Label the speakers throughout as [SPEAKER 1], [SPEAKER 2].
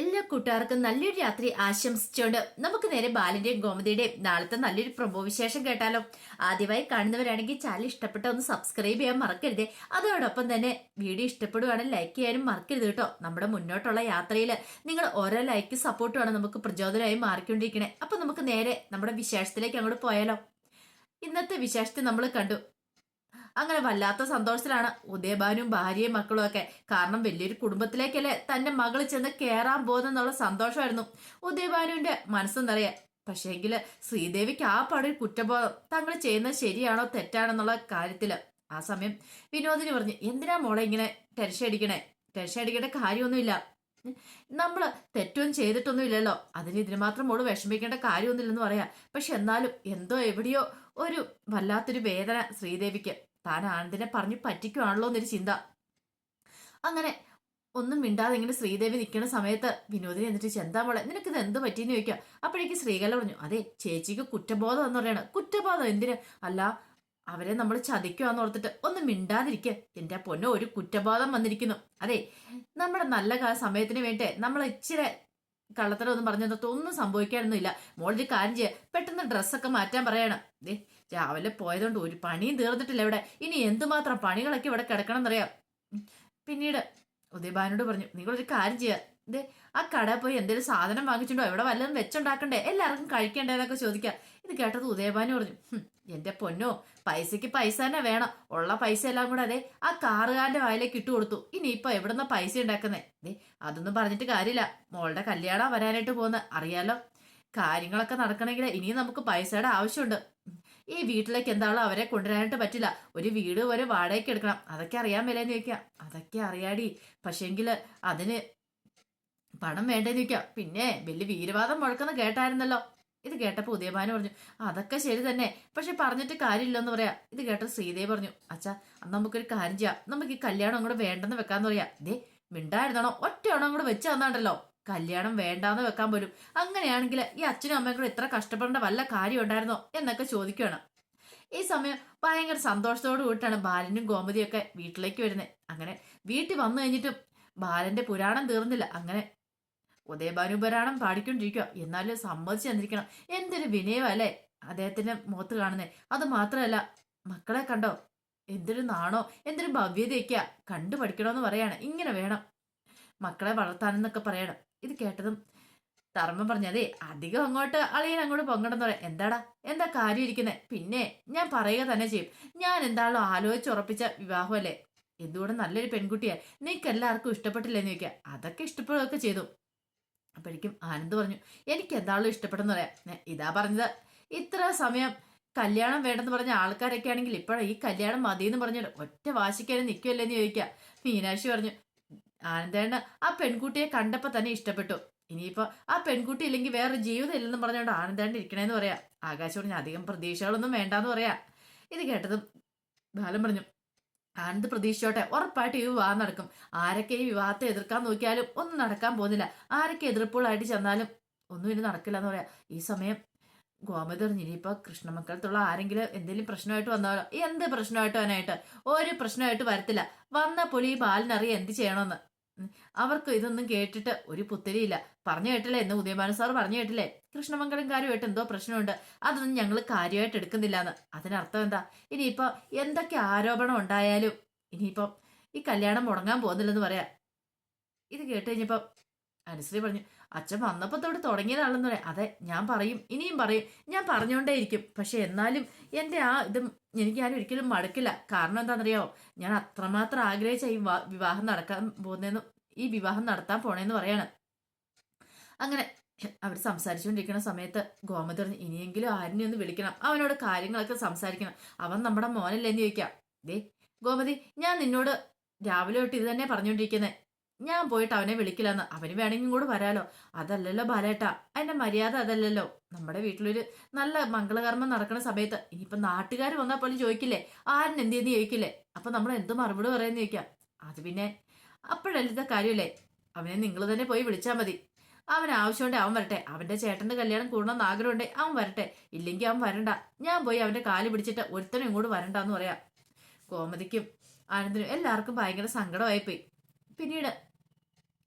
[SPEAKER 1] എല്ലാ കൂട്ടുകാർക്കും നല്ലൊരു രാത്രി ആശംസിച്ചുകൊണ്ട് നമുക്ക് നേരെ ബാലിന്റെയും ഗോമതിയുടെയും നാളത്തെ നല്ലൊരു പ്രമോ വിശേഷം കേട്ടാലോ. ആദ്യമായി കാണുന്നവരാണെങ്കിൽ ചാനൽ ഇഷ്ടപ്പെട്ട ഒന്ന് സബ്സ്ക്രൈബ് ചെയ്യാൻ മറക്കരുത്. അതോടൊപ്പം തന്നെ വീഡിയോ ഇഷ്ടപ്പെടുവാണെങ്കിൽ ലൈക്ക് ചെയ്യാനും മറക്കരുത് കേട്ടോ. നമ്മുടെ മുന്നോട്ടുള്ള യാത്രയിൽ നിങ്ങൾ ഓരോ ലൈക്ക് സപ്പോർട്ടുമാണ് നമുക്ക് പ്രചോദനമായി മാറിക്കൊണ്ടിരിക്കണേ. അപ്പൊ നമുക്ക് നേരെ നമ്മുടെ വിശേഷത്തിലേക്ക് അങ്ങോട്ട് പോയാലോ. ഇന്നത്തെ വിശേഷത്തെ നമ്മൾ കണ്ടു. അങ്ങനെ വല്ലാത്ത സന്തോഷത്തിലാണ് ഉദയഭാനും ഭാര്യയും മക്കളും ഒക്കെ. കാരണം വലിയൊരു കുടുംബത്തിലേക്കല്ലേ തന്റെ മകൾ ചെന്ന് കയറാൻ പോകുന്നെന്നുള്ള സന്തോഷമായിരുന്നു ഉദയഭാനുവിന്റെ മനസ്സെന്നറിയാം പക്ഷേങ്കിൽ ശ്രീദേവിക്ക് ആ പടയിൽ കുറ്റബോധം തങ്ങൾ ചെയ്യുന്നത് ശരിയാണോ തെറ്റാണെന്നുള്ള കാര്യത്തിൽ. ആ സമയം വിനോദിനി പറഞ്ഞു എന്തിനാ മോളെ ഇങ്ങനെ ടെൻഷൻ അടിക്കണേ? ടെൻഷൻ അടിക്കേണ്ട കാര്യമൊന്നുമില്ല. നമ്മൾ തെറ്റൊന്നും ചെയ്തിട്ടൊന്നും ഇല്ലല്ലോ അതിന് ഇതിന് മാത്രം മോൾ വിഷമിക്കേണ്ട കാര്യമൊന്നുമില്ലെന്ന് പറയാം. പക്ഷെ എന്നാലും എന്തോ എവിടെയോ ഒരു വല്ലാത്തൊരു വേദന ശ്രീദേവിക്ക്. താൻ ആനന്ദിനെ പറഞ്ഞു പറ്റിക്കുവാണല്ലോ എന്നൊരു ചിന്ത. അങ്ങനെ ഒന്നും മിണ്ടാതെ ഇങ്ങനെ ശ്രീദേവി നിൽക്കുന്ന സമയത്ത് വിനോദിനി എന്നിട്ട് ചെന്താ മോളെ നിനക്ക് ഇത് എന്ത് പറ്റിയെന്ന് ചോദിക്കാം? അപ്പോഴേക്ക് ശ്രീകല പറഞ്ഞു അതെ ചേച്ചിക്ക് കുറ്റബോധം എന്ന് പറയണം കുറ്റബോധം എന്തിന്? അല്ല അവരെ നമ്മൾ ചതിക്കുവാന്ന് ഓർത്തിട്ട് ഒന്നും മിണ്ടാതിരിക്കുക എന്റെ പൊന്നോ ഒരു കുറ്റബോധം വന്നിരിക്കുന്നു. അതെ നമ്മുടെ നല്ല സമയത്തിന് വേണ്ടി? നമ്മൾ ഇച്ചിരി കള്ളത്തരം ഒന്നും പറഞ്ഞു ഒന്നും സംഭവിക്കാനൊന്നുമില്ല. മോളൊരു കാര്യം ചെയ്യുക പെട്ടെന്ന് ഡ്രസ്സൊക്കെ മാറ്റാൻ പറയണം. രാവിലെ പോയതുകൊണ്ട് ഒരു പണിയും തീർന്നിട്ടില്ല ഇവിടെ. ഇനി എന്തുമാത്രം പണികളൊക്കെ ഇവിടെ കിടക്കണം എന്നറിയാം. പിന്നീട് ഉദയഭാനോട് പറഞ്ഞു നിങ്ങളൊരു കാര്യം ചെയ്യുക ദേ ആ കട പോയി എന്തെങ്കിലും സാധനം വാങ്ങിച്ചിട്ടുണ്ടോ? എവിടെ വല്ലതും വെച്ചുണ്ടാക്കണ്ടേ? എല്ലാവർക്കും കഴിക്കണ്ടേന്നൊക്കെ ചോദിക്കാം. ഇത് കേട്ടത് ഉദയഭാനു പറഞ്ഞു "ഹും, എന്റെ പൊന്നോ പൈസക്ക് പൈസ തന്നെ വേണം. ഉള്ള പൈസ എല്ലാം കൂടെ അതെ ആ കാറുകാരന്റെ വായിലേക്ക് ഇട്ടു കൊടുത്തു. ഇനിയിപ്പോ എവിടുന്ന പൈസ ഉണ്ടാക്കുന്നേ? ദേ അതൊന്നും പറഞ്ഞിട്ട് കാര്യമില്ല. മോളുടെ കല്യാണം വരാനായിട്ട് പോകുന്ന അറിയാലോ? കാര്യങ്ങളൊക്കെ നടക്കണമെങ്കിൽ ഇനിയും നമുക്ക് പൈസയുടെ ആവശ്യമുണ്ട്. ഈ വീട്ടിലേക്ക് എന്താണോ അവരെ കൊണ്ടുവരാനായിട്ട് പറ്റില്ല. ഒരു വീട് വരെ വാടകയ്ക്ക് എടുക്കണം. അതൊക്കെ അറിയാൻ മേലേന്ന് ചോദിക്കാം. അതൊക്കെ അറിയാടി. പക്ഷേങ്കിൽ അതിന് പണം വേണ്ടേന്ന് ചോദിക്കാം. പിന്നെ വലിയ വീരവാദം മുഴക്കുന്ന കേട്ടായിരുന്നല്ലോ. ഇത് കേട്ടപ്പോ ഉദയഭാനു പറഞ്ഞു അതൊക്കെ ശരി തന്നെ. പക്ഷെ പറഞ്ഞിട്ട് കാര്യമില്ലെന്ന് പറയാ. ഇത് കേട്ട ശ്രീദേവി പറഞ്ഞു അച്ഛാ അന്ന് നമുക്കൊരു കാര്യം ചെയ്യാം. നമുക്ക് ഈ കല്യാണം അങ്ങോട്ട് വേണ്ടെന്ന് വെക്കാന്ന് പറയാ. ദേ മിണ്ടായിരുന്നാണോ? ഒറ്റയാണോ അങ്ങോട്ട് വെച്ച് തന്നാണ്ടല്ലോ. കല്യാണം വേണ്ടാന്ന് വെക്കാൻ പോലും. അങ്ങനെയാണെങ്കിൽ ഈ അച്ഛനും അമ്മയും കൂടെ ഇത്ര കഷ്ടപ്പെടേണ്ട വല്ല കാര്യം ഉണ്ടായിരുന്നോ എന്നൊക്കെ ചോദിക്കുകയാണ്. ഈ സമയം ഭയങ്കര സന്തോഷത്തോടു കൂടിയിട്ടാണ് ബാലനും ഗോമതിയും ഒക്കെ വീട്ടിലേക്ക് വരുന്നത്. അങ്ങനെ വീട്ടിൽ വന്നു കഴിഞ്ഞിട്ടും ബാലന്റെ പുരാണം തീർന്നില്ല. അങ്ങനെ ഉദയഭാനു പുരാണം പാടിക്കൊണ്ടിരിക്കുക. എന്നാലും സമ്മതിച്ചു തന്നിരിക്കണം എന്തൊരു വിനയമല്ലേ അദ്ദേഹത്തിന്റെ മുഖത്ത് കാണുന്നത് അത് മാത്രമല്ല മക്കളെ കണ്ടോ? എന്തൊരു നാണോ? എന്തൊരു ഭവ്യതയൊക്കെയാ കണ്ടു പഠിക്കണമെന്ന് പറയാണ്. ഇങ്ങനെ വേണം മക്കളെ വളർത്താനെന്നൊക്കെ പറയണം. ഇത് കേട്ടതും ധർമ്മം പറഞ്ഞതേ അധികം അങ്ങോട്ട് അളിയൻ അങ്ങോട്ട് പൊങ്ങണമെന്ന് പറയാം. എന്താടാ? എന്താ കാര്യം ഇരിക്കുന്നത് പിന്നെ ഞാൻ പറയുക തന്നെ ചെയ്യും. ഞാൻ എന്താണോ ആലോചിച്ചുറപ്പിച്ച വിവാഹമല്ലേ? എന്തുകൊണ്ട് നല്ലൊരു പെൺകുട്ടിയാ? നിനക്ക് എല്ലാവർക്കും ഇഷ്ടപ്പെട്ടില്ലെന്ന് ചോദിക്കുക. അതൊക്കെ ഇഷ്ടപ്പെടുകയൊക്കെ ചെയ്തു. അപ്പോഴേക്കും ആനന്ദ് പറഞ്ഞു എനിക്ക് എന്താണല്ലോ ഇഷ്ടപ്പെടുന്ന പറയാം ഇതാ പറഞ്ഞത്. ഇത്ര സമയം കല്യാണം വേണ്ടെന്ന് പറഞ്ഞ ആൾക്കാരൊക്കെ ആണെങ്കിൽ ഇപ്പോഴാണ് ഈ കല്യാണം മതി എന്ന് പറഞ്ഞിട്ട് ഒറ്റ വാശിക്കാനും നിൽക്കുമല്ലേ എന്ന് ചോദിക്കുക. മീനാക്ഷി പറഞ്ഞു ആനന്ദേണ്ണ ആ പെൺകുട്ടിയെ കണ്ടപ്പോ തന്നെ ഇഷ്ടപ്പെട്ടു. ഇനിയിപ്പോ ആ പെൺകുട്ടി ഇല്ലെങ്കിൽ വേറെ ജീവിതം ഇല്ലെന്ന് പറഞ്ഞുകൊണ്ട് ആനന്ദേണ്ട് ഇരിക്കണേന്ന് പറയാ. ആകാശ് ഞാൻ അധികം പ്രതീക്ഷകളൊന്നും വേണ്ടാന്ന് പറയാ. ഇത് കേട്ടതും ബാലൻ പറഞ്ഞു ആനന്ദ് പ്രതീക്ഷിച്ചോട്ടെ ഉറപ്പായിട്ട് ഈ വിവാഹം നടക്കും. ആരൊക്കെ ഈ വിവാഹത്തെ എതിർക്കാൻ നോക്കിയാലും ഒന്നും നടക്കാൻ പോകുന്നില്ല. ആരൊക്കെ എതിർപ്പുകളായിട്ട് ചെന്നാലും ഒന്നും ഇനി നടക്കില്ല എന്ന് പറയാ. ഈ സമയം ഗോമതി പറഞ്ഞു ഇനിയിപ്പോ കൃഷ്ണമക്കളത്തുള്ള ആരെങ്കിലും എന്തെങ്കിലും പ്രശ്നമായിട്ട് വന്നാലോ? എന്ത് പ്രശ്നമായിട്ട് വരാനായിട്ട് ഒരു പ്രശ്നമായിട്ട് വരത്തില്ല. വന്ന പുലി ബാലിനറിയാം എന്ത് ചെയ്യണമെന്ന്. അവർക്ക് ഇതൊന്നും കേട്ടിട്ട് ഒരു പുത്തരിയില്ല. പറഞ്ഞു കേട്ടില്ലേ? എന്ന് ഉദയഭാനു സാർ പറഞ്ഞു കേട്ടില്ലേ? കൃഷ്ണമംഗലം കാര്യമായിട്ട് എന്തോ പ്രശ്നമുണ്ട്. അതൊന്നും ഞങ്ങൾ കാര്യമായിട്ട് എടുക്കുന്നില്ല എന്ന് അതിനർത്ഥം എന്താ? ഇനിയിപ്പോ എന്തൊക്കെ ആരോപണം ഉണ്ടായാലും ഇനിയിപ്പം ഈ കല്യാണം മുടങ്ങാൻ പോകുന്നില്ലെന്ന് പറയാ. ഇത് കേട്ട് കഴിഞ്ഞപ്പം അനുശ്രീ പറഞ്ഞു അച്ഛൻ വന്നപ്പോൾ തൊട്ട് തുടങ്ങിയതാണെന്ന് പറയാം. അതെ ഞാൻ പറയും ഇനിയും പറയും ഞാൻ പറഞ്ഞുകൊണ്ടേയിരിക്കും പക്ഷെ എന്നാലും എന്റെ ആ ഇത് എനിക്ക് ഞാൻ ഒരിക്കലും മടുക്കില്ല. കാരണം എന്താണെന്നറിയാമോ ഞാൻ അത്രമാത്രം ആഗ്രഹിച്ച ഈ വിവാഹം നടക്കാൻ പോകുന്നതെന്ന് ഈ വിവാഹം നടത്താൻ പോണേന്ന് പറയാണ്. അങ്ങനെ അവർ സംസാരിച്ചുകൊണ്ടിരിക്കുന്ന സമയത്ത് ഗോമതി പറഞ്ഞു ഇനിയെങ്കിലും ആരിനെ ഒന്ന് വിളിക്കണം. അവനോട് കാര്യങ്ങളൊക്കെ സംസാരിക്കണം. അവൻ നമ്മുടെ മോനല്ലേ എന്ന് ചോദിക്കാം. ദേ ഗോമതി ഞാൻ നിന്നോട് രാവിലെ തൊട്ട് ഇത് തന്നെ പറഞ്ഞുകൊണ്ടിരിക്കുന്നത് ഞാൻ പോയിട്ട് അവനെ വിളിക്കില്ലെന്ന്. അവന് വേണമെങ്കിൽ കൂടെ വരാലോ. അതല്ലല്ലോ ബാലേട്ടാ. അതിന്റെ മര്യാദ അതല്ലല്ലോ. നമ്മുടെ വീട്ടിലൊരു നല്ല മംഗളകർമ്മം നടക്കുന്ന സമയത്ത് ഇനിയിപ്പോ നാട്ടുകാർ വന്നാൽ പോലും ചോദിക്കില്ലേ? ആരും എന്തെന്ന് ചോദിക്കില്ലേ? അപ്പൊ നമ്മൾ എന്ത് മറുപടി പറയുന്ന ചോദിക്കാം. അത് പിന്നെ അപ്പോഴല്ലത്തെ കാര്യമല്ലേ അവനെ നിങ്ങൾ തന്നെ പോയി വിളിച്ചാൽ മതി. അവൻ ആവശ്യമുണ്ട് അവൻ വരട്ടെ. അവന്റെ ചേട്ടന്റെ കല്യാണം കൂടണമെന്ന് ആഗ്രഹമുണ്ട് അവൻ വരട്ടെ. ഇല്ലെങ്കിൽ അവൻ വരണ്ട. ഞാൻ പോയി അവന്റെ കാൽ പിടിച്ചിട്ട് ഒരുത്തനും ഇങ്ങോട്ട് വരണ്ടെന്ന് പറയാം. കോമതിക്കും ആനന്ദിനും എല്ലാവർക്കും ഭയങ്കര സങ്കടമായിപ്പോയി. പിന്നീട്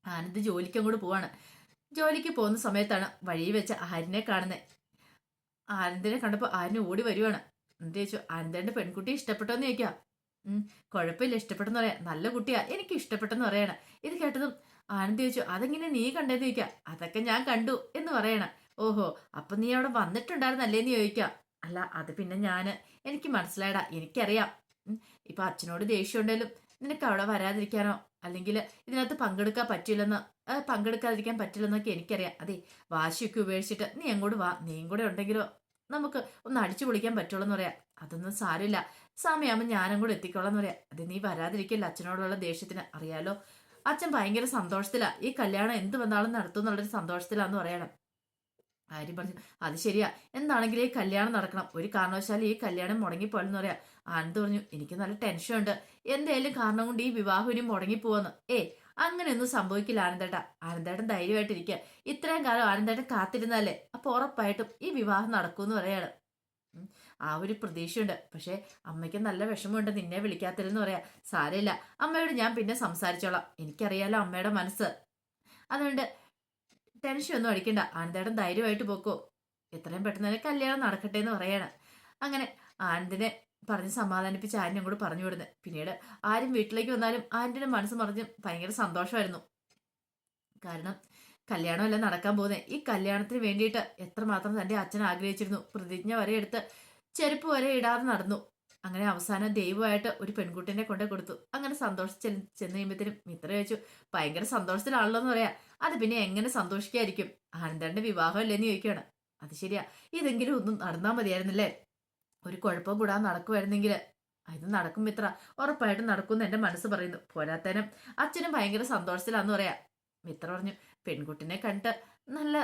[SPEAKER 1] ആനന്ദ് ജോലിക്ക് അങ്ങോട്ട് പോവാണ്. ജോലിക്ക് പോകുന്ന സമയത്താണ് വഴിയിൽ വെച്ച് ആരിനെ കാണുന്നത് ആനന്ദിനെ കണ്ടപ്പോൾ ആരിന് ഓടി വരുവാണ്. എന്ത് ചോദിച്ചു? ആനന്ദേന്റെ പെൺകുട്ടി ഇഷ്ടപ്പെട്ടോന്ന് ചോദിക്കാം. കുഴപ്പമില്ല ഇഷ്ടപ്പെട്ടെന്ന് പറയാം. നല്ല കുട്ടിയാ. എനിക്ക് ഇഷ്ടപ്പെട്ടെന്ന് പറയണ. ഇത് കേട്ടതും ആനന്ദ് ചോദിച്ചു അതെങ്ങനെ നീ കണ്ടേന്ന് ചോദിക്കാം. അതൊക്കെ ഞാൻ കണ്ടു എന്ന് പറയണ. ഓഹോ അപ്പൊ നീ അവിടെ വന്നിട്ടുണ്ടായിരുന്നല്ലേന്ന് ചോദിക്കാം. അല്ല അത് പിന്നെ ഞാൻ. എനിക്ക് മനസ്സിലായടാ. എനിക്കറിയാം. ഇപ്പൊ അച്ഛനോട് ദേഷ്യം ഉണ്ടെങ്കിലും നിനക്ക് അവിടെ വരാതിരിക്കാനോ? അല്ലെങ്കിൽ ഇതിനകത്ത് പങ്കെടുക്കാൻ പറ്റില്ലെന്ന് പങ്കെടുക്കാതിരിക്കാൻ പറ്റില്ലെന്നൊക്കെ എനിക്കറിയാം. അതെ വാശിയൊക്കെ ഉപേക്ഷിച്ചിട്ട് നീ അങ്ങോട്ട് വാ നീ കൂടെ ഉണ്ടെങ്കിലോ നമുക്ക് ഒന്ന് അടിച്ചു പൊളിക്കാൻ പറ്റുള്ളൂ എന്ന് പറയാം. അതൊന്നും സാരമില്ല. സമയമാകുമ്പോൾ ഞാനും കൂടെ എത്തിക്കോളാം എന്ന് പറയാം. അത് നീ വരാതിരിക്കില്ല അച്ഛനോടുള്ള ദേഷ്യത്തിന്? അറിയാലോ അച്ഛൻ ഭയങ്കര സന്തോഷത്തിലാ. ഈ കല്യാണം എന്ത് വന്നാലും നടത്തും എന്നുള്ളൊരു സന്തോഷത്തിലാന്ന് പറയണം. ആര്യം പറഞ്ഞു. അത് ശരിയാ. എന്താണെങ്കിലും ഈ കല്യാണം നടക്കണം. ഒരു കാരണവശാലും ഈ കല്യാണം മുടങ്ങിപ്പോയെന്ന് പറയാ. ആനന്ദ് പറഞ്ഞു എനിക്ക് നല്ല ടെൻഷൻ ഉണ്ട്. എന്തേലും കാരണം കൊണ്ട് ഈ വിവാഹം ഇനി മുടങ്ങിപ്പോവെന്ന്. ഏ അങ്ങനെയൊന്നും സംഭവിക്കില്ല ആനന്ദേട്ട. ആനന്ദേട്ടൻ ധൈര്യമായിട്ടിരിക്കുക ഇത്രയും കാലം ആനന്ദേട്ടൻ കാത്തിരുന്നാലേ അപ്പൊ ഉറപ്പായിട്ടും ഈ വിവാഹം നടക്കൂന്ന് പറയാണ്. ആ ഒരു പ്രതീക്ഷയുണ്ട്. പക്ഷെ അമ്മയ്ക്ക് നല്ല വിഷമമുണ്ട്. നിന്നെ വിളിക്കാത്തില്ലെന്ന് പറയാ. സാരമില്ല. അമ്മയോട് ഞാൻ പിന്നെ സംസാരിച്ചോളാം. എനിക്കറിയാലോ അമ്മയുടെ മനസ്സ്. അതുകൊണ്ട് ടെൻഷൻ ഒന്നും അടിക്കണ്ട. ആനന്ദേട്ടൻ ധൈര്യമായിട്ട് പോക്കോ. എത്രയും പെട്ടെന്ന് തന്നെ കല്യാണം നടക്കട്ടെ എന്ന് പറയാണ്. അങ്ങനെ ആനന്ദിനെ പറഞ്ഞ് സമാധാനിപ്പിച്ച് ആര്യനും കൂടെ പറഞ്ഞു വിടുന്നത് പിന്നീട് ആരും വീട്ടിലേക്ക് വന്നാലും ആന്റിന്റെ മനസ്സ് മറിഞ്ഞ് ഭയങ്കര സന്തോഷമായിരുന്നു. കാരണം കല്യാണമല്ല നടക്കാൻ പോകുന്നത് ഈ കല്യാണത്തിന് വേണ്ടിയിട്ട് എത്രമാത്രം തന്റെ അച്ഛൻ ആഗ്രഹിച്ചിരുന്നു. പ്രതിജ്ഞ വരെ എടുത്ത് ചെരുപ്പ് വരെ ഇടാതെ നടന്നു. അങ്ങനെ അവസാനം ദൈവമായിട്ട് ഒരു പെൺകുട്ടിനെ കൊണ്ടേ കൊടുത്തു. അങ്ങനെ സന്തോഷിച്ച് ചെന്ന് കഴിയുമ്പോഴത്തേനും മിത്ര ചോദിച്ചു ഭയങ്കര സന്തോഷത്തിലാണല്ലോ എന്ന് പറയാ. അത് പിന്നെ എങ്ങനെ സന്തോഷിക്കായിരിക്കും ആനന്ദന്റെ വിവാഹമല്ലേന്ന് ചോദിക്കുകയാണ്. അത് ശരിയാ. ഇതെങ്കിലും ഒന്നും നടന്നാൽ മതിയായിരുന്നില്ലേ? ഒരു കുഴപ്പം കൂടാതെ നടക്കുമായിരുന്നെങ്കിൽ ഇത് നടക്കും മിത്ര. ഉറപ്പായിട്ടും നടക്കുമെന്ന് എന്റെ മനസ്സ് പറയുന്നു. പോരാത്തേനും അച്ഛനും ഭയങ്കര സന്തോഷത്തിലാന്ന് പറയാ. മിത്ര പറഞ്ഞു പെൺകുട്ടിനെ കണ്ടിട്ട് നല്ല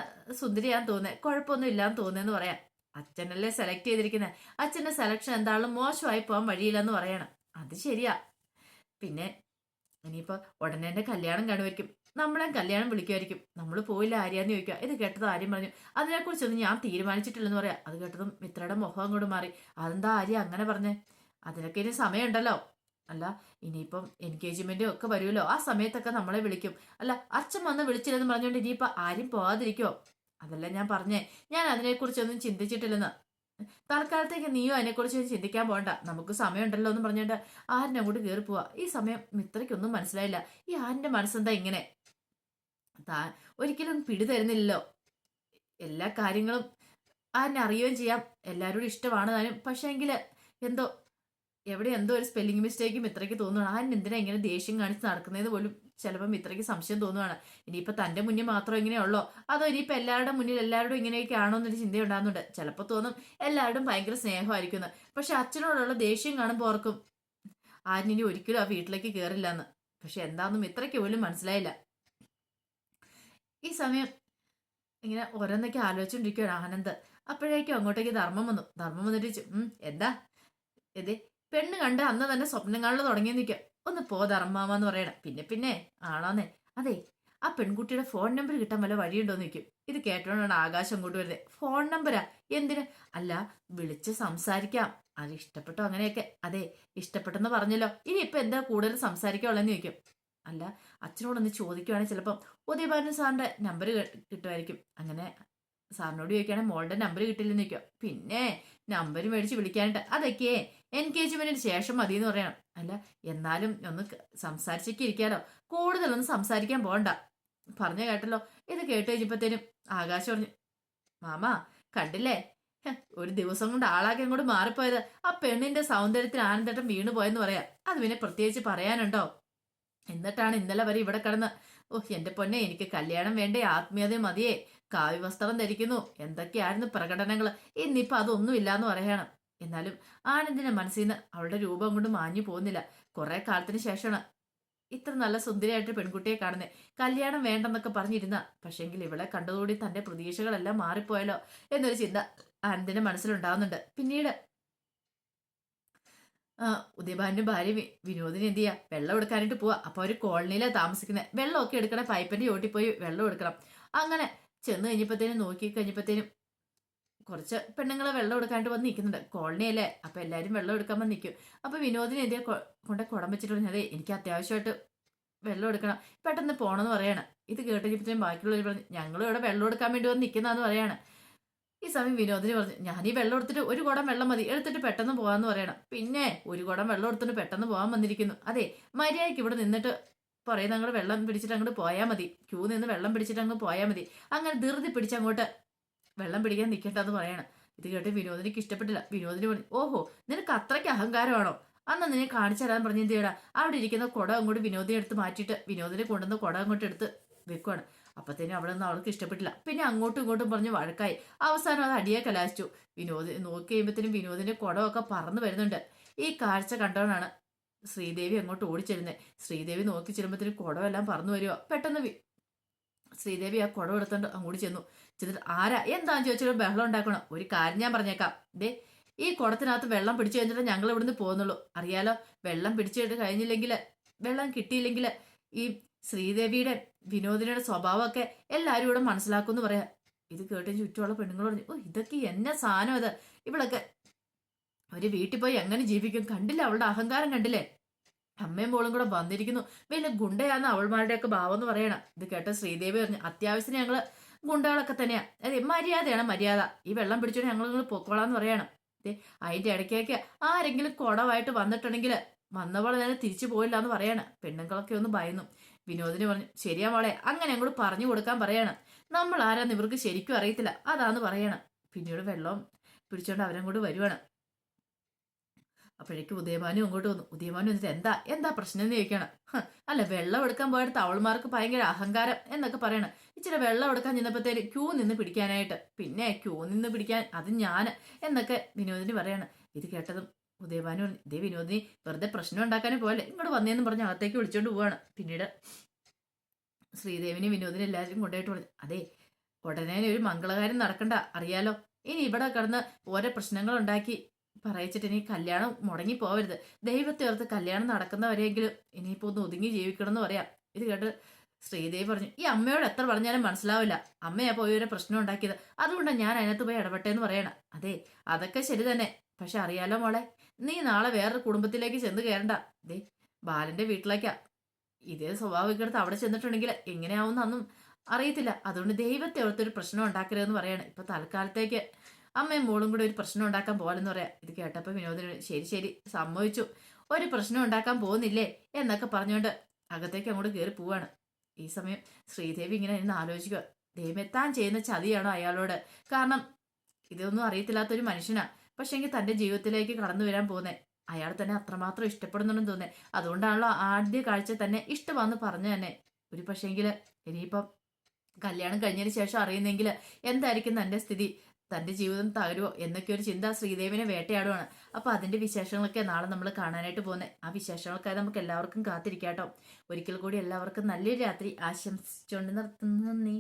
[SPEAKER 1] സുന്ദരിയാന്ന് തോന്നേ കുഴപ്പമൊന്നും ഇല്ലാന്ന് തോന്നേന്ന് പറയാം. അച്ഛനല്ലേ സെലക്ട് ചെയ്തിരിക്കുന്നത് അച്ഛന്റെ സെലക്ഷൻ എന്തായാലും മോശമായി പോകാൻ വഴിയില്ലെന്ന് പറയണം. അത് ശരിയാ. പിന്നെ ഇനിയിപ്പോ ഉടനെ എന്റെ കല്യാണം കാണുമായിരിക്കും നമ്മളെ കല്യാണം വിളിക്കുമായിരിക്കും. നമ്മൾ പോയില്ല ആര്യാന്ന് ചോദിക്കുക. ഇത് കേട്ടത് ആര്യം പറഞ്ഞു. അതിനെക്കുറിച്ചൊന്നും ഞാൻ തീരുമാനിച്ചിട്ടില്ലെന്ന് പറയാം. അത് കേട്ടതും മിത്രയുടെ മുഖം അങ്ങോട്ട് മാറി. അതെന്താ ആര്യ അങ്ങനെ പറഞ്ഞേ? അതിനൊക്കെ ഇനി സമയമുണ്ടല്ലോ. അല്ല ഇനിയിപ്പം എൻഗേജ്മെന്റും ഒക്കെ വരുമല്ലോ. ആ സമയത്തൊക്കെ നമ്മളെ വിളിക്കും. അല്ല അച്ഛൻ വന്ന് വിളിച്ചില്ലെന്ന് പറഞ്ഞുകൊണ്ട് ഇനിയിപ്പോ ആരും പോവാതിരിക്കോ അതല്ല ഞാൻ പറഞ്ഞേ ഞാൻ അതിനെക്കുറിച്ചൊന്നും ചിന്തിച്ചിട്ടില്ലെന്ന്. തൽക്കാലത്തേക്ക് നീയോ അതിനെക്കുറിച്ച് ചിന്തിക്കാൻ പോകണ്ട. നമുക്ക് സമയമുണ്ടല്ലോ എന്ന് പറഞ്ഞുകൊണ്ട് ആരിനെ അങ്ങോട്ട് കയറി പോവാ. ഈ സമയം മിത്രയ്ക്കൊന്നും മനസ്സിലായില്ല. ഈ ആരിന്റെ മനസ്സെന്താ ഇങ്ങനെ? താൻ ഒരിക്കലും പിടി തരുന്നില്ലല്ലോ. എല്ലാ കാര്യങ്ങളും ആരിനെ അറിയുകയും ചെയ്യാം. എല്ലാവരോടും ഇഷ്ടമാണ് താനും പക്ഷേ എങ്കിൽ എന്തോ എവിടെ എന്തോ ഒരു സ്പെല്ലിംഗ് മിസ്റ്റേക്കും മിത്രയ്ക്ക് തോന്നുകയാണ് ആൻ എന്തിനാ ഇങ്ങനെ ദേഷ്യം കാണിച്ച് നടക്കുന്നത് പോലും? ചിലപ്പം മിത്രയ്ക്ക് സംശയം തോന്നുകയാണ് ഇനിയിപ്പോൾ തന്റെ മുന്നിൽ മാത്രം ഇങ്ങനെയുള്ളോ അതോ ഇനിയിപ്പോൾ എല്ലാവരുടെ മുന്നിൽ എല്ലാവരോടും ഇങ്ങനെയൊക്കെ ആണോ എന്നൊരു ചിന്ത ഉണ്ടാകുന്നുണ്ട് ചിലപ്പോൾ തോന്നും എല്ലാവരും ഭയങ്കര സ്നേഹമായിരിക്കും എന്ന് പക്ഷെ അച്ഛനോടുള്ള ദേഷ്യം കാണുമ്പോൾ ഓർക്കും ആരും ഇനി ഒരിക്കലും ആ വീട്ടിലേക്ക് കയറില്ല എന്ന് പക്ഷെ എന്താണെന്നും മിത്രയ്ക്ക് പോലും മനസ്സിലായില്ല. ഈ സമയം ഇങ്ങനെ ഓരോന്നൊക്കെ ആലോചിച്ചുകൊണ്ടിരിക്കുകയാണ് ആനന്ദ്. അപ്പോഴേക്കും അങ്ങോട്ടേക്ക് ധർമ്മം വന്നു. ധർമ്മം വന്നിട്ട് എന്താ? ഇത് പെണ്ണ് കണ്ട് അന്ന് തന്നെ സ്വപ്നം കാണൽ തുടങ്ങി നിൽക്കുക ഒന്ന് പോ ധർമ്മാമെന്ന് പറയണം. പിന്നെ പിന്നെ ആണോന്നെ? അതെ ആ പെൺകുട്ടിയുടെ ഫോൺ നമ്പർ കിട്ടാൻ വല്ല വഴിയുണ്ടോന്ന് നിൽക്കും ഇത് കേട്ടോണ്ടാണ് ആകാശം കൊണ്ടുവരുന്നത് വരുന്നത്. ഫോൺ നമ്പരാ എന്തിന്? അല്ല വിളിച്ച് സംസാരിക്കാം. അത് ഇഷ്ടപ്പെട്ടോ അങ്ങനെയൊക്കെ? അതെ ഇഷ്ടപ്പെട്ടെന്ന് പറഞ്ഞല്ലോ. ഇനി ഇപ്പൊ എന്താ കൂടുതൽ സംസാരിക്കാനുള്ളതെന്ന് ചോദിക്കും. അല്ല അച്ഛനോടൊന്ന് ചോദിക്കുവാണെങ്കിൽ ചിലപ്പം ഉദയഭാനു സാറിന്റെ നമ്പർ കിട്ടുമായിരിക്കും. അങ്ങനെ സാറിനോട് ചോദിക്കുകയാണെങ്കിൽ മോളുടെ നമ്പർ കിട്ടില്ലെന്ന് ചോദിക്കും പിന്നെ നമ്പർ മേടിച്ച് വിളിക്കാനുണ്ട്. അതൊക്കെ എൻഗേജ്മെന്റിന് ശേഷം മതി എന്ന് പറയണം. അല്ല എന്നാലും ഒന്ന് സംസാരിച്ചൊക്കെ ഇരിക്കാലോ. കൂടുതലൊന്നും സംസാരിക്കാൻ പോകണ്ട. പറഞ്ഞു കേട്ടല്ലോ. ഇത് കേട്ട് കഴിഞ്ഞപ്പോഴത്തേനും ആകാശം പറഞ്ഞു മാമാ കണ്ടില്ലേ? ഒരു ദിവസം കൊണ്ട് ആളാകെ അങ്ങോട്ട് മാറിപ്പോയത്. ആ പെണ്ണിന്റെ സൗന്ദര്യത്തിന് ആനന്ദട്ടം വീണു പോയെന്ന് പറയാം. അത് പിന്നെ പ്രത്യേകിച്ച് പറയാനുണ്ടോ? എന്നിട്ടാണ് ഇന്നലെ വരെ ഇവിടെ കിടന്ന് ഓഹ് എന്റെ പൊന്നെ എനിക്ക് കല്യാണം വേണ്ടേ ആത്മീയത മതിയേ. കാവ്യവസ്ത്രം ധരിക്കുന്നു. എന്തൊക്കെയായിരുന്നു പ്രകടനങ്ങൾ ഇന്നിപ്പോ അതൊന്നുമില്ല എന്ന് പറയണം. എന്നാലും ആനന്ദിന്റെ മനസ്സിൽ നിന്ന് അവളുടെ രൂപം കൊണ്ട് മാഞ്ഞു പോകുന്നില്ല. കുറെ കാലത്തിന് ശേഷമാണ്. ഇത്ര നല്ല സുന്ദരിയായിട്ട് പെൺകുട്ടിയെ കാണുന്നത് കല്യാണം വേണ്ടെന്നൊക്കെ പറഞ്ഞിരുന്ന. പക്ഷെങ്കിൽ ഇവളെ കണ്ടതോടി തന്റെ പ്രതീക്ഷകളെല്ലാം മാറിപ്പോയല്ലോ എന്നൊരു ചിന്ത ആനന്ദിന്റെ മനസ്സിലുണ്ടാവുന്നുണ്ട്. പിന്നീട് ഉദയഭാന്റെ ഭാര്യ വിനോദിന് എന്ത് ചെയ്യാ? വെള്ളം എടുക്കാനായിട്ട് പോവാ. അപ്പൊ അവർ കോളനിയിലാണ് താമസിക്കുന്നത് വെള്ളമൊക്കെ എടുക്കണ. പൈപ്പിന്റെ ഓട്ടിപ്പോയി വെള്ളം എടുക്കണം. അങ്ങനെ ചെന്ന് കഴിഞ്ഞപ്പോഴത്തേനും നോക്കി കഴിഞ്ഞപ്പോഴത്തേനും കുറച്ച് പെണ്ണുങ്ങളെ വെള്ളം എടുക്കാണ്ട് വന്ന് നിൽക്കുന്നുണ്ട്. കോളനിയല്ലേ അപ്പം എല്ലാവരും വെള്ളം എടുക്കാൻ വന്ന് നിൽക്കും. അപ്പം വിനോദിനെ എന്തേ കൊണ്ട് കുടം വെച്ചിട്ട് അതെ എനിക്ക് അത്യാവശ്യമായിട്ട് വെള്ളം എടുക്കണം. പെട്ടെന്ന് പോകണമെന്ന് പറയാണ്. ഇത് കേട്ടിരിപ്പത്തേനും ബാക്കിയുള്ളവർ പറഞ്ഞു ഞങ്ങളും ഇവിടെ വെള്ളം എടുക്കാൻ വേണ്ടി വന്ന് നിൽക്കുന്നതെന്ന് പറയാണ്. ഈ സമയം വിനോദിന് പറഞ്ഞു ഞാൻ ഈ വെള്ളം എടുത്തിട്ട് ഒരു കുടം വെള്ളം മതി. എടുത്തിട്ട് പെട്ടെന്ന് പോകാമെന്ന് പറയണം. പിന്നെ ഒരു കുടം വെള്ളം എടുത്തിട്ട് പെട്ടെന്ന് പോകാൻ വന്നിരിക്കുന്നു. അതെ മര്യാദയ്ക്ക് ഇവിടെ നിന്നിട്ട് പറയും അങ്ങോട്ട് വെള്ളം പിടിച്ചിട്ട് അങ്ങോട്ട് പോയാൽ മതി. ക്യൂ നിന്ന് വെള്ളം പിടിച്ചിട്ട് അങ്ങ് പോയാൽ മതി. അങ്ങനെ ധൃതി പിടിച്ചങ്ങോട്ട് വെള്ളം പിടിക്കാൻ നിൽക്കണ്ടെന്ന് പറയണം. ഇത് കേട്ട് വിനോദിനിക്ക് ഇഷ്ടപ്പെട്ടില്ല. വിനോദിന് പറഞ്ഞു ഓഹോ നിനക്ക് അത്രയ്ക്ക് അഹങ്കാരമാണോ? അന്ന് നിന്നെ കാണിച്ചു തരാൻ പറഞ്ഞു എന്ത് ചെയ്യടാ അവിടെ ഇരിക്കുന്ന കുടം അങ്ങോട്ട് വിനോദിനെ എടുത്ത് മാറ്റിയിട്ട് വിനോദിനെ കൊണ്ടുവന്ന് കുടം അങ്ങോട്ട് എടുത്ത് വെക്കുവാണ്. അപ്പത്തേനും അവിടെ നിന്ന് അവൾക്ക് ഇഷ്ടപ്പെട്ടില്ല. പിന്നെ അങ്ങോട്ടും ഇങ്ങോട്ടും പറഞ്ഞ് വഴക്കായി. അവസാനം അത് അടിയെ കലാശിച്ചു. വിനോദ് നോക്കി കഴിയുമ്പോഴത്തേനും വിനോദിന്റെ കുടമൊക്കെ പറന്നു വരുന്നുണ്ട്. ഈ കാഴ്ച കണ്ടോണ്ടാണ് ശ്രീദേവി അങ്ങോട്ട് ഓടിച്ചെല്ലുന്നത് ശ്രീദേവി നോക്കി ചെല്ലുമ്പോഴത്തേനും കുടമെല്ലാം പറന്നു വരിക പെട്ടെന്ന് ശ്രീദേവി ആ കുടം എടുത്തോണ്ട് അങ്ങോട്ട് ചെന്നു. ചെന്നിട്ട് ആരാ? എന്താന്ന് ചോദിച്ചാൽ ബഹളം ഉണ്ടാക്കണം. ഒരു കാര്യം ഞാൻ പറഞ്ഞേക്കാം. ദേ ഈ കുടത്തിനകത്ത് വെള്ളം പിടിച്ചു കഴിഞ്ഞിട്ട് ഞങ്ങൾ ഇവിടുന്ന് പോകുന്നുള്ളൂ. അറിയാലോ വെള്ളം പിടിച്ചിട്ട് കഴിഞ്ഞില്ലെങ്കിൽ വെള്ളം കിട്ടിയില്ലെങ്കിൽ ഈ ശ്രീദേവിയുടെ വിനോദിനിയുടെ സ്വഭാവമൊക്കെ എല്ലാവരും ഇവിടെ മനസ്സിലാക്കുമെന്ന് പറയാം. ഇത് കേട്ട് ചുറ്റുമുള്ള പെണ്ണുങ്ങൾ പറഞ്ഞു ഓ ഇതൊക്കെ എന്നെ സാധനം അത് ഇവളൊക്കെ ഒരു വീട്ടിൽ പോയി എങ്ങനെ ജീവിക്കും കണ്ടില്ല? അവളുടെ അഹങ്കാരം കണ്ടില്ലേ? അമ്മയും മോളും കൂടെ വന്നിരിക്കുന്നു. വലിയ ഗുണ്ടയാന്ന് അവൾമാരുടെയൊക്കെ ഭാവം എന്ന് പറയണം. ഇത് കേട്ട ശ്രീദേവി പറഞ്ഞു അത്യാവശ്യത്തിന് ഞങ്ങൾ ഗുണ്ടകളൊക്കെ തന്നെയാ. അതെ മര്യാദയാണ് മര്യാദ. ഈ വെള്ളം പിടിച്ചോണ്ട് ഞങ്ങൾ നിങ്ങൾ പൊക്കോളാന്ന് പറയണം. അതിന്റെ ഇടയ്ക്കൊക്കെ ആരെങ്കിലും കുടവായിട്ട് വന്നിട്ടുണ്ടെങ്കിൽ വന്നവളെ തന്നെ തിരിച്ചു പോയില്ല എന്ന് പറയാണ്. പെണ്ണുങ്ങളൊക്കെ ഒന്ന് ഭയന്നു. വിനോദിന് പറഞ്ഞു ശരിയാ മോളെ അങ്ങനെ അങ്ങോട്ട് പറഞ്ഞു കൊടുക്കാൻ പറയണം. നമ്മൾ ആരാന്ന് ഇവർക്ക് ശരിക്കും അറിയത്തില്ല. അതാന്ന് പറയണം. പിന്നീട് വെള്ളം പിടിച്ചോണ്ട് അവരങ്ങോട്ട് വരുവാണ്. അപ്പോഴേക്കും ഉദയമാനും അങ്ങോട്ട് വന്നു. ഉദയമാനും എന്നിട്ട് എന്താ? എന്താ പ്രശ്നം എന്ന് ചോദിക്കണം അല്ല വെള്ളം എടുക്കാൻ പോയിട്ട് അവൾമാർക്ക് ഭയങ്കര അഹങ്കാരം എന്നൊക്കെ പറയണം. ഇച്ചിരി വെള്ളം എടുക്കാൻ ചെന്നപ്പോഴത്തേന് ക്യൂ നിന്ന് പിടിക്കാനായിട്ട്. പിന്നെ ക്യൂ നിന്ന് പിടിക്കാൻ അത് ഞാൻ എന്നൊക്കെ വിനോദിനി പറയാണ്. ഇത് കേട്ടതും ഉദയഭാനു പറഞ്ഞു ഇതേ വിനോദിനി വെറുതെ പ്രശ്നം ഉണ്ടാക്കാനേ പോലെ ഇങ്ങോട്ട് വന്നേന്ന് പറഞ്ഞ് അകത്തേക്ക് വിളിച്ചോണ്ട് പോവാണ്. പിന്നീട് ശ്രീദേവിനെ വിനോദിനെ എല്ലാവരും കൊണ്ടുപോയിട്ട് പറഞ്ഞു അതെ ഉടനെ ഒരു മംഗളകാര്യം നടക്കണ്ട. അറിയാലോ? ഇനി ഇവിടെ കിടന്ന് ഓരോ പ്രശ്നങ്ങൾ ഉണ്ടാക്കി പറയിച്ചിട്ട് ഇനി കല്യാണം മുടങ്ങി പോവരുത്. ദൈവത്തെ ഓർത്ത് കല്യാണം നടക്കുന്നവരെങ്കിലും ഇനിയിപ്പോ ഒന്ന് ഒതുങ്ങി ജീവിക്കണം എന്ന് പറയാം. ഇത് കേട്ട് ശ്രീദേവി പറഞ്ഞു ഈ അമ്മയോട് എത്ര പറഞ്ഞാലും മനസ്സിലാവില്ല. അമ്മയാ പോയി ഒരു പ്രശ്നം ഉണ്ടാക്കിയത്. അതുകൊണ്ടാണ് ഞാൻ അതിനകത്ത് പോയി ഇടപെട്ടേന്ന് പറയണം. അതെ അതൊക്കെ ശരി തന്നെ. പക്ഷെ അറിയാലോ മോളെ നീ നാളെ വേറൊരു കുടുംബത്തിലേക്ക് ചെന്ന് കയറണ്ട. ദേ ബാലന്റെ വീട്ടിലേക്കാ. ഇതേ സ്വഭാവമൊക്കെ എടുത്ത് അവിടെ ചെന്നിട്ടുണ്ടെങ്കിൽ എങ്ങനെയാവുന്ന അന്നും അറിയത്തില്ല. അതുകൊണ്ട് ദൈവത്തെ ഓർത്തൊരു പ്രശ്നം ഉണ്ടാക്കരുതെന്ന് പറയാണ്. ഇപ്പൊ തൽക്കാലത്തേക്ക് അമ്മയും മോളും കൂടെ ഒരു പ്രശ്നം ഉണ്ടാക്കാൻ പോകാലെന്ന് പറയാം. ഇത് കേട്ടപ്പോൾ വിനോദിന് ശരി ശരി സമ്മതിച്ചു. ഒരു പ്രശ്നം ഉണ്ടാക്കാൻ പോകുന്നില്ലേ എന്നൊക്കെ പറഞ്ഞുകൊണ്ട് അകത്തേക്ക് അങ്ങോട്ട് കയറി പോവാണ്. ഈ സമയം ശ്രീദേവി ഇങ്ങനെ നിന്ന് ആലോചിക്കുക. ദൈവം താൻ ചെയ്യുന്ന ചതിയാണോ അയാളോട്? കാരണം ഇതൊന്നും അറിയത്തില്ലാത്തൊരു മനുഷ്യനാ. പക്ഷെങ്കിൽ തന്റെ ജീവിതത്തിലേക്ക് കടന്നു വരാൻ പോകുന്നത് അയാൾ തന്നെ അത്രമാത്രം ഇഷ്ടപ്പെടുന്നുണ്ടെന്ന് തോന്നേ അതുകൊണ്ടാണല്ലോ ആദ്യ കാഴ്ച തന്നെ ഇഷ്ടമാന്ന് പറഞ്ഞു തന്നെ. ഒരു പക്ഷേങ്കിൽ ഇനിയിപ്പം കല്യാണം കഴിഞ്ഞതിന് ശേഷം അറിയുന്നെങ്കിൽ എന്തായിരിക്കും തന്റെ സ്ഥിതി? തന്റെ ജീവിതം തകരുമോ എന്നൊക്കെ ഒരു ചിന്ത ശ്രീദേവിനെ വേട്ടയാടുവാണ്. അപ്പൊ അതിന്റെ വിശേഷങ്ങളൊക്കെ നാളെ നമ്മൾ കാണാനായിട്ട് പോകുന്നത്. ആ വിശേഷങ്ങൾക്കായി നമുക്ക് എല്ലാവർക്കും കാത്തിരിക്കാട്ടോ ഒരിക്കൽ കൂടി എല്ലാവർക്കും നല്ലൊരു രാത്രി ആശംസിച്ചുകൊണ്ട് നിർത്തുന്നു. നന്ദി.